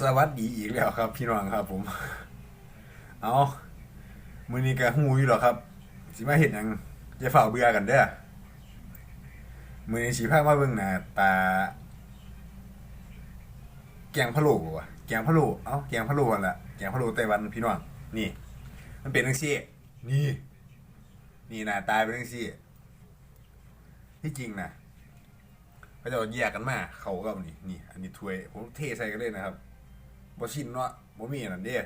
สวัสดีอีกแล้วครับ พี่น้องครับ ผม เอามือนี้ก็หูอยู่หรอครับ สิมาเห็นยังจะฝ่าเบื่อกันเด้อมือนี้สีภาคมาเบิ่งหน้าตา แกงพะโล้บ่วะแกงพะโล้เอ้าแกงพะโล้กันละแกงพะโล้ไต้หวันพี่น้องนี่ มันเป็นจังซี่ นี่ นี่หน้าตาเป็นจังซี่ ที่จริงนะเขาจะเอาแยกกันมาเขาก็นี่นี่ อันนี้ถ้วยผมเทใส่กันเลยนะครับ บ่ชินเนาะบ่มีอันนั้นเด้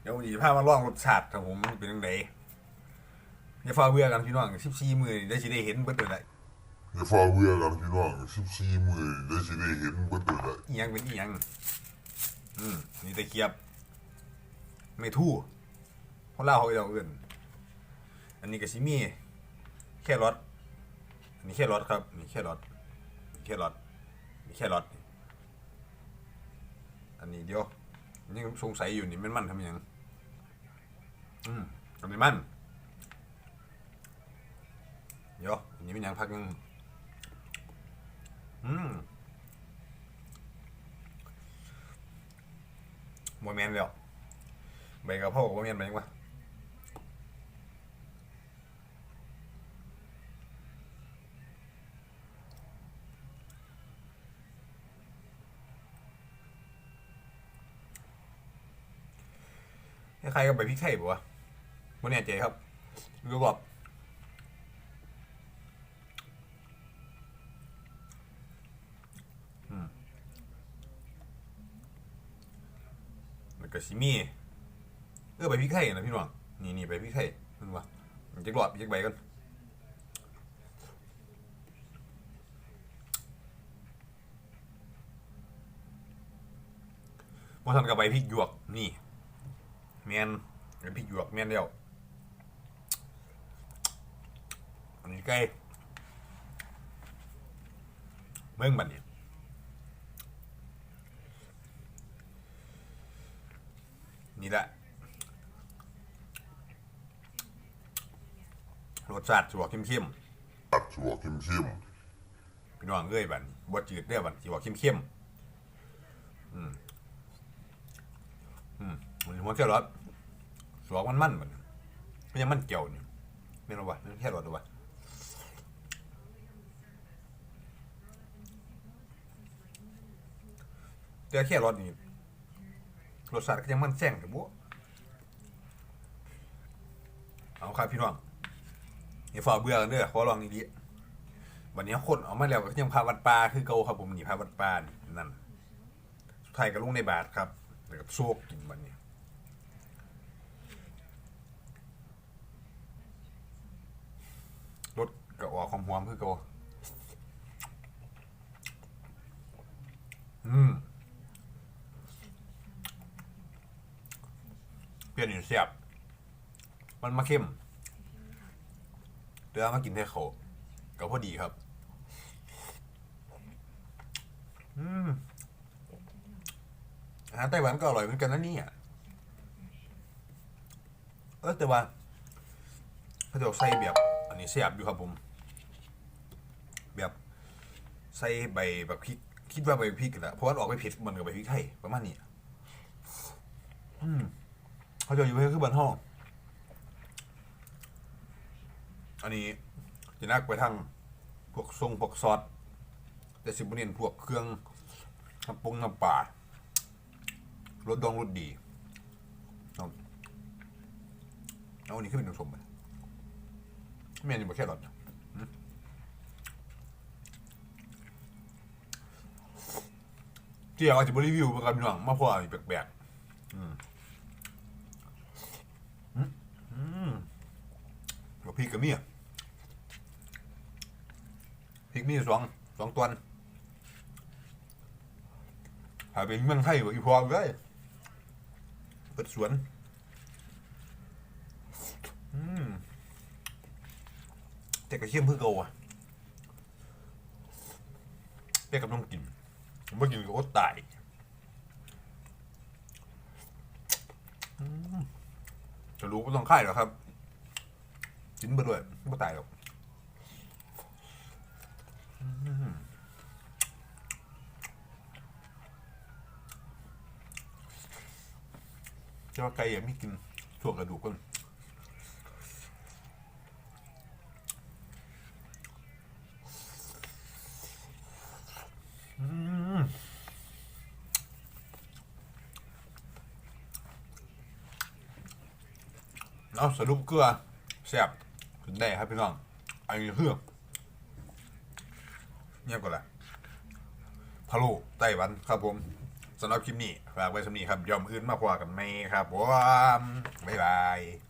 เดี๋ยวผมจะพามาลองรสชาติของผมมันเป็นจังไดอย่าฟ้าเบื่อกันพี่น้อง14มื้อนี่ได้สิได้เห็นเบิดเลยแหละอย่าฟ้าเบื่อกันพี่น้องสิบสี่มือได้สิได้เห็นเบิดเลยละอีหยังเป็นอีหยังอืมนี่ตะเกียบ ไม่ทู่เพราะเล่าเขาจะเอาเอื่น อันนี้ก็สิมีแค่รสอันนี้แค่รสครับนี่แค่รสแค่รสนี่แค่รสอั นนี้เดียวนี่สงสัยอยู่นี่มันมันทำยังอืมอันนี้มันเดี๋ยวอันนี้มันยังพักยังอืมโมเมนเดียวใบกระเพราะบโมเมนไปยังวะ คล้ายๆกับใบพริกไทยปะวะไม่แน่ใจครับรู้บอกแล้วก็ซิมีเออใบพริกไทยนะพี่น้องนี่นี่ใบพริกไทยมันวะมันจะกรอบจะใบกันมาทำกับใบพริกหยวกนี่ แมนใบพริกหยวกแมนเดียวอันนี้ไก่เมืองบันเนี่ยนี่แหละรสชาติสัวเข้มตัดชัวเข้มเข้มๆพี่น้องเอ้ยบัดนบดจืดเด้อบัดสัวเข้มๆอืมอืมมันหัวแค่รส สัวมันมันๆบัดไม่ยังมันเกี่ยวนี่ไม่รู้ว่าแค่รสหรือวะแต่แค่รสนี่รสชาติก็ยังมันแจ้งกับบัวเอาครับพี่น้องอย่าฝ่าเบื่อกันเด้อขอลองดีๆวันนี้คนเออกมาแล้วก็ยังพาวัดป่าคือเกาครับผมนี่พาวัดป่านี่นั่นสุดท้ายก็ลุงในบาทครับแล้วก็โซกกินวันนี้ ร ถกระออกความหอมคือเก่าอืมเปลี่ยนอยู่เสียบ มันมาเข้มเดี๋ยวเอามากินแท้เขาก็พอดีครับ อืมอาหารไต้หวันก็อร่อยเหมือนกันนะเนี่ยเออแต่ว่าเขาจะใส่แบบ อันนี้เสียบอยู่ครับผม ใส่ใบแบบพริก คิดว่าใบพริกแหละเพราะว่าออกไปเผ็ดเหมันกับใบพริกไทยประมาณนี้อืมเขาจะอยู่ให้คือบันห้องอันนี้จะนักไปทางพวกทรงพวกซอสแต่สิบเนียนพวกเครื่องน้ำปรุงน้ำปลารสดองรสดีเอาเอาอันนี้ขึ้นเป็นน้ำส้มไปแม่นี่บ่แค่รสหืม เจียวอาจจะบรีวิวเหมือนกันพี่น้องมาพออีกแปลกๆอืมอืมอืมแล้วพริกกับเมียพริกมีสองสองตัวนถ้าเป็นเมืองไทยบ่อีพอเลยเปิดสวน อืมแต่กระเทียมเพื่อเกาอะเปียกับน้องกิน เมื่อกินก็ตายจะรู้ก็ต้องค่ายหรอครับจิ้นไปด้วยไม่ตายหรอกจะาไก่ยังไม่กินช่วงกระดูกก็ เอาสรุปเกลือแซ่บขึ้นได้ครับพี่น้องอันนี้คือเงียบก่อนละพะโล้ไต้หวันครับผมสำหรับคลิปนี้ฝากไว้สำนีครับยอมอื่นมากกว่ากันไหมครับผมบ๊ายบาย